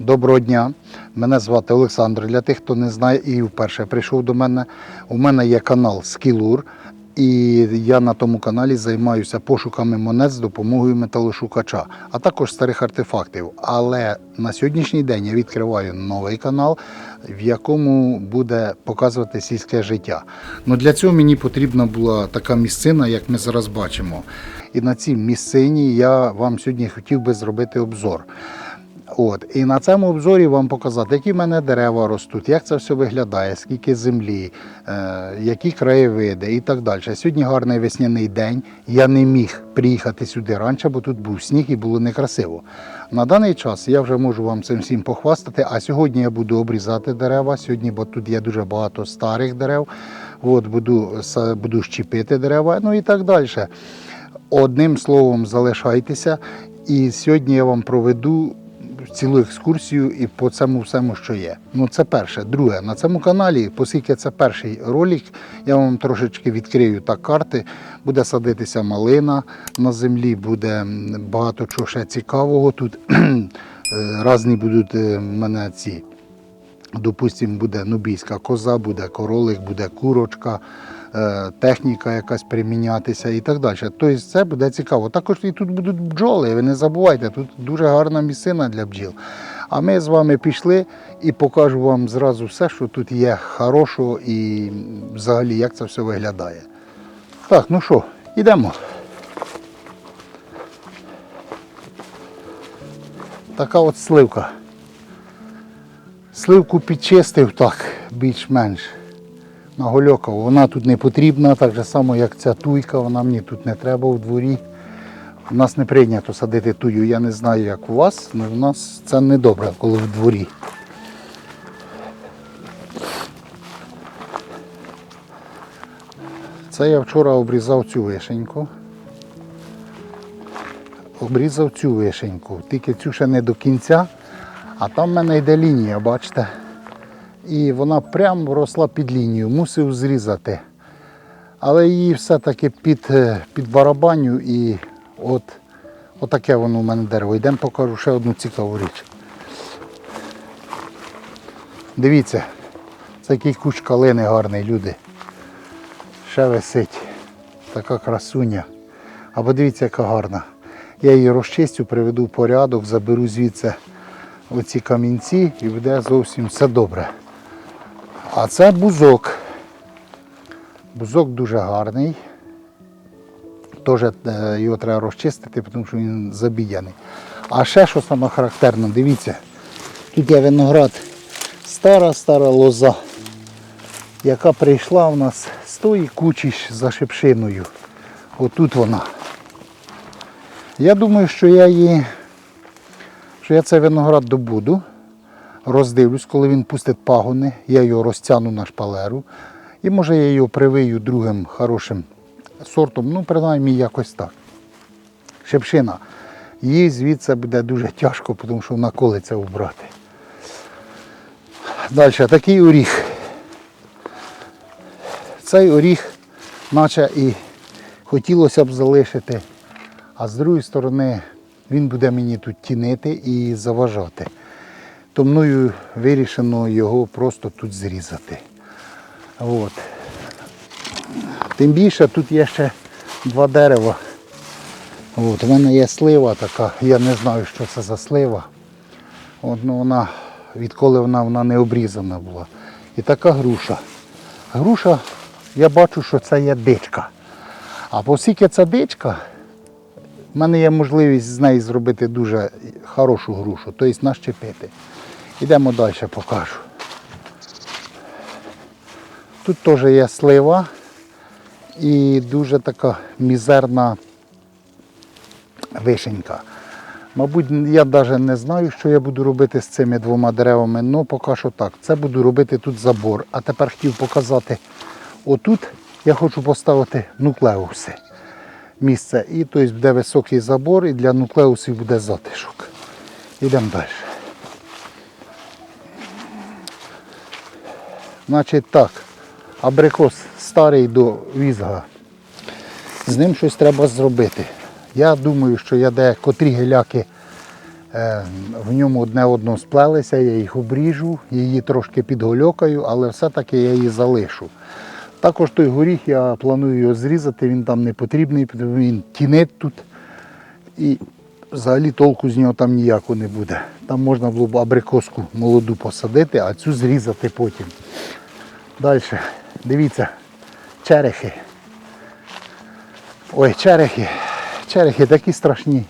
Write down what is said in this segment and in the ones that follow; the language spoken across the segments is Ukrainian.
Доброго дня. Мене звати Олександр. Для тих, хто не знає і вперше прийшов до мене. У мене є канал Скілур, і я на тому каналі займаюся пошуками монет з допомогою металошукача, а також старих артефактів. Але на сьогоднішній день я відкриваю новий канал, в якому буде показувати сільське життя. Ну для цього мені потрібна була така місцина, як ми зараз бачимо. І на цій місцині я вам сьогодні хотів би зробити обзор. От, і на цьому обзорі вам показати, які в мене дерева ростуть, як це все виглядає, скільки землі, е, які краєвиди і так далі. Сьогодні гарний весняний день. Я не міг приїхати сюди раніше, бо тут був сніг і було некрасиво. На даний час я вже можу вам цим всім похвастати. А сьогодні я буду обрізати дерева. Сьогодні, бо тут є дуже багато старих дерев. От, буду, буду щепити дерева, ну і так далі. Одним словом, залишайтеся. І сьогодні я вам проведу цілу екскурсію і по цьому всьому, що є. Ну це перше. Друге, на цьому каналі, оскільки це перший ролик, я вам трошечки відкрию так карти. Буде садитися малина на землі, буде багато чого ще цікавого. Тут е, різні будуть е, в мене ці. Допустимо, буде нубійська коза, буде королик, буде курочка, е, техніка якась примінятися і так далі. Тобто це буде цікаво. Також і тут будуть бджоли, ви не забувайте, тут дуже гарна місцина для бджіл. А ми з вами пішли і покажу вам зразу все, що тут є хорошого і взагалі як це все виглядає. Так, ну що, йдемо. Така от сливка. Сливку підчистив так, більш-менш нагольокав. Вона тут не потрібна, так же само, як ця туйка, вона мені тут не треба в дворі. У нас не прийнято садити тую. Я не знаю, як у вас, але у нас це не добре, коли в дворі. Це я вчора обрізав цю вишеньку. Обрізав цю вишеньку, тільки цю ще не до кінця, а там в мене йде лінія, бачите? І вона прямо росла під лінію, мусив зрізати. Але її все-таки під, е, під барабаню і от, отаке воно у мене дерево. Йдемо покажу ще одну цікаву річ. Дивіться, це який куч калини гарний, люди. Ще висить. Така красуня. Або дивіться, яка гарна. Я її розчистю, приведу в порядок, заберу звідси оці камінці і буде зовсім все добре. А це бузок. Бузок дуже гарний. Теж е, його треба розчистити, тому що він забіяний. А ще що саме характерно, дивіться, тут є виноград, стара-стара лоза, яка прийшла у нас з тої кучі за шипшиною. Отут вона. Я думаю, що я її, що я цей виноград добуду, роздивлюсь, коли він пустить пагони, я його розтягну на шпалеру. І може я його привию другим хорошим сортом, ну принаймні якось так. Шепшина. Її звідси буде дуже тяжко, тому що вона колиться вбрати. Далі, такий оріх. Цей оріх, наче і хотілося б залишити, а з другої сторони він буде мені тут тінити і заважати. То мною вирішено його просто тут зрізати. От. Тим більше тут є ще два дерева. От, у мене є слива така, я не знаю, що це за слива. От, ну, вона, відколи вона, вона не обрізана була. І така груша. Груша, я бачу, що це є дичка. А оскільки це дичка, в мене є можливість з неї зробити дуже хорошу грушу, тобто нащепити. Йдемо далі, покажу. Тут теж є слива і дуже така мізерна вишенька. Мабуть, я навіть не знаю, що я буду робити з цими двома деревами, але поки що так. Це буду робити тут забор. А тепер хотів показати, отут я хочу поставити нуклеуси. Місце. І тобто буде високий забор і для нуклеусів буде затишок. Йдемо далі. Значить так, абрикос старий до візга. З ним щось треба зробити. Я думаю, що я де котрі геляки Е, В ньому одне одно сплелися, я їх обріжу, її трошки підгольокаю, але все-таки я її залишу. Також той горіх я планую його зрізати, він там не потрібний, він тінить тут. І взагалі толку з нього там ніякого не буде. Там можна було б абрикоску молоду посадити, а цю зрізати потім. Далі, дивіться, черехи. Ой, черехи. Черехи такі страшні.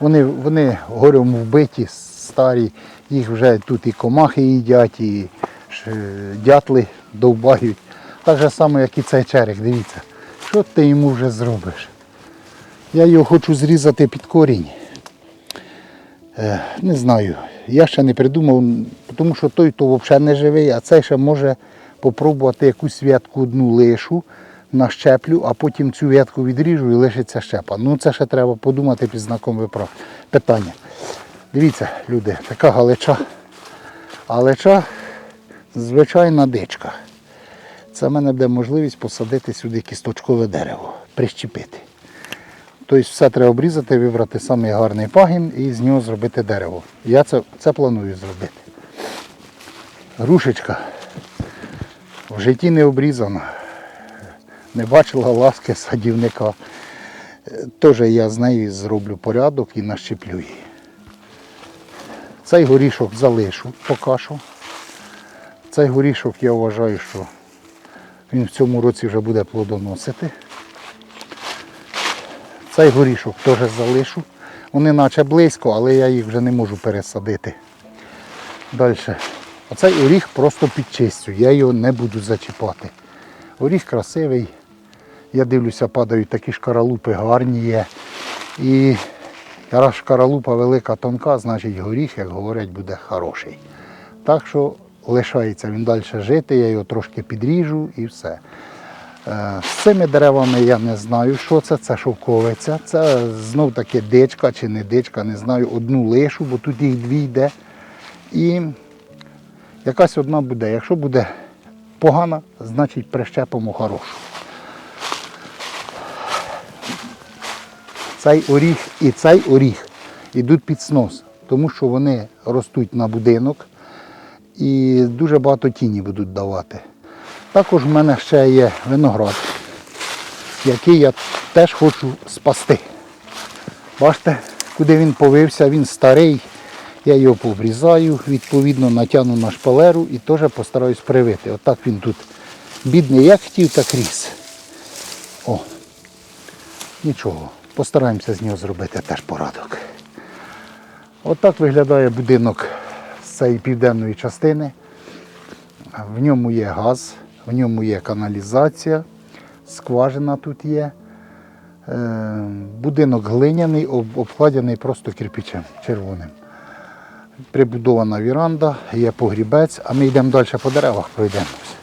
Вони, вони горем вбиті, старі, їх вже тут і комахи їдять, і дятли довбають. Так же само, як і цей черех, дивіться. Що ти йому вже зробиш? Я його хочу зрізати під корінь. Е, не знаю. Я ще не придумав, тому що той то взагалі не живий, а цей ще може попробувати якусь в'ятку одну лишу, нащеплю, а потім цю в'ятку відріжу і лишиться щепа. Ну це ще треба подумати під знаком виправ. питання. Дивіться, люди, така галича. Галича звичайна дичка. Це в мене буде можливість посадити сюди кісточкове дерево, прищепити. Тобто все треба обрізати, вибрати самий гарний пагін і з нього зробити дерево. Я це, це планую зробити. Грушечка в житті не обрізана. Не бачила ласки садівника. Е, Теж я з нею зроблю порядок і нащеплю її. Цей горішок залишу поки що. Цей горішок я вважаю, що він в цьому році вже буде плодоносити. Цей горішок теж залишу. Вони наче близько, але я їх вже не можу пересадити. Далі. Оцей оріх просто підчистю, я його не буду зачіпати. Оріх красивий. Я дивлюся, падають такі шкаралупи гарні є. І раз шкаралупа велика тонка, значить горіх, як говорять, буде хороший. Так що лишається він далі жити, я його трошки підріжу і все. Е, З цими деревами я не знаю, що це. Це шовковиця. Це знов таки дичка чи не дичка, не знаю, одну лишу, бо тут їх дві йде. І якась одна буде. Якщо буде погана, значить прищепимо хорошу. Цей оріх і цей оріх йдуть під снос, тому що вони ростуть на будинок і дуже багато тіні будуть давати. Також в мене ще є виноград, який я теж хочу спасти. Бачите, куди він повився, він старий. Я його пообрізаю, відповідно натягну на шпалеру і теж постараюсь привити. Отак він тут бідний, як хотів, так ріс. О, нічого, постараємося з нього зробити теж порадок. Отак виглядає будинок з цієї південної частини. В ньому є газ, в ньому є каналізація, скважина тут є. Е, Будинок глиняний, обкладений просто кирпичем червоним. Прибудована віранда, є погрібець, а ми йдемо далі по деревах пройдемося.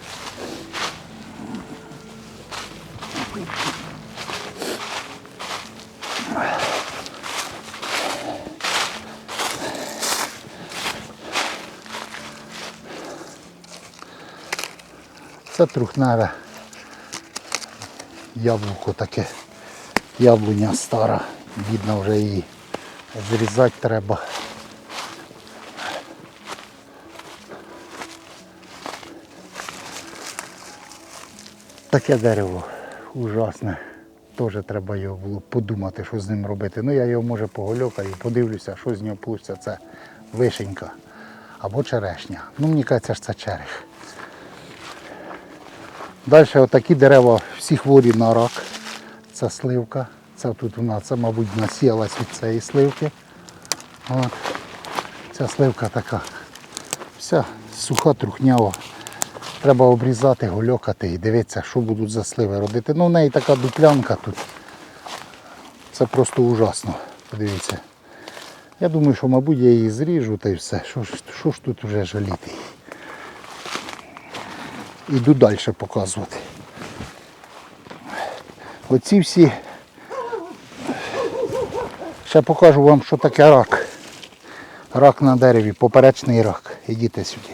Це трухневе яблуко таке. Яблуня стара, бідна вже її зрізати треба. Таке дерево ужасне. Теж треба його було подумати, що з ним робити. Ну я його може погольокаю, подивлюся, що з нього вийде. Це вишенька або черешня. Ну, мені кажеться, що це черех. Далі отакі дерева всі хворі на рак. Це сливка. Це тут вона, це, мабуть, насіялась від цієї сливки. От. Ця сливка така. Вся суха, трухнява. Треба обрізати, гольокати і дивитися, що будуть за сливи родити. Ну, в неї така дуплянка тут. Це просто ужасно. Подивіться. Я думаю, що, мабуть, я її зріжу та й все. Що ж, що ж тут вже жаліти? Іду далі показувати. Оці всі. Ще покажу вам, що таке рак. Рак на дереві, поперечний рак. Ідіть сюди.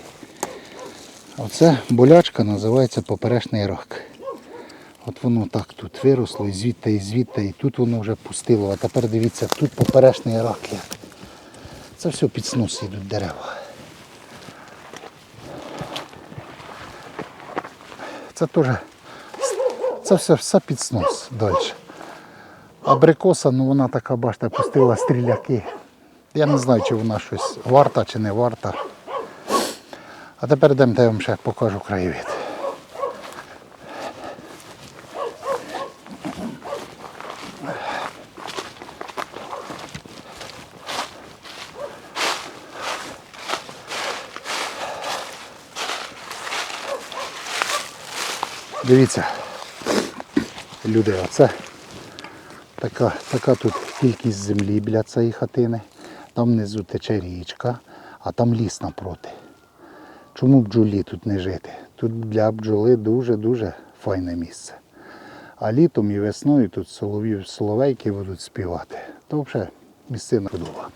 Оце болячка називається поперечний рак. От воно так тут виросло, і звідти, і звідти, і тут воно вже пустило. А тепер дивіться, тут поперечний рак є. Це все під снос йдуть дерева. Це теж це все, все під снос далі. Абрикоса, ну вона така, бачите, пустила стріляки. Я не знаю, чи вона щось варта чи не варта. А тепер йдемо, я вам ще покажу краєвид. Дивіться, люди, оце така, така тут кількість землі біля цієї хатини. Там внизу тече річка, а там ліс напроти. Чому бджолі тут не жити? Тут для бджоли дуже-дуже файне місце. А літом і весною тут соловейки будуть співати. То взагалі місцина чудова.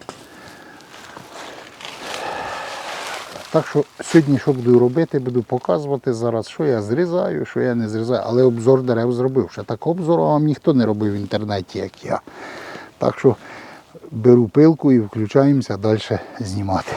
Так що сьогодні що буду робити, буду показувати зараз, що я зрізаю, що я не зрізаю. Але обзор дерев зробив. Ще так обзору вам ніхто не робив в інтернеті, як я. Так що беру пилку і включаємося далі знімати.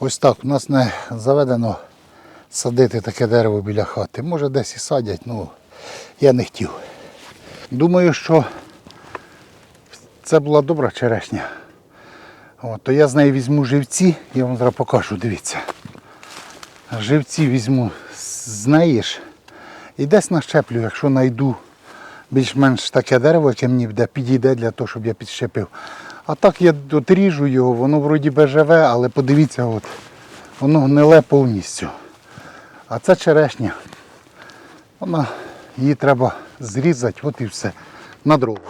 Ось так. У нас не заведено садити таке дерево біля хати. Може десь і садять, ну я не хотів. Думаю, що це була добра черешня. От, то я з неї візьму живці, я вам зараз покажу, дивіться. Живці візьму з неї ж і десь нащеплю, якщо знайду більш-менш таке дерево, яке мені буде, підійде для того, щоб я підщепив. А так я отріжу його, воно вроді би живе, але подивіться, от, воно гниле повністю. А це черешня. Вона, її треба зрізати, от і все. На дрова.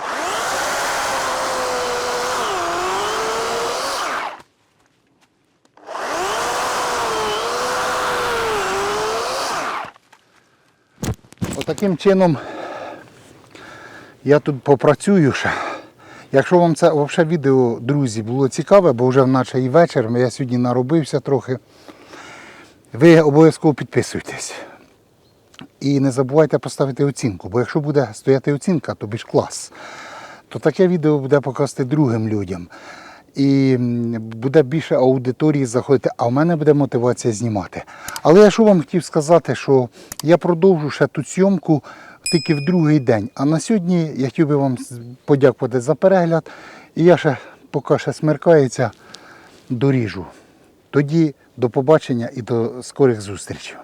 Отаким чином я тут попрацюю ще. Якщо вам це взагалі відео, друзі, було цікаве, бо вже наче і вечір, я сьогодні наробився трохи. Ви обов'язково підписуйтесь. І не забувайте поставити оцінку, бо якщо буде стояти оцінка, то більш клас, то таке відео буде показувати другим людям. І буде більше аудиторії заходити, а в мене буде мотивація знімати. Але я що вам хотів сказати, що я продовжу ще ту зйомку тільки в другий день. А на сьогодні я хотів би вам подякувати за перегляд. І я ще, поки ще смеркається, доріжу. Тоді до побачення і до скорих зустрічей.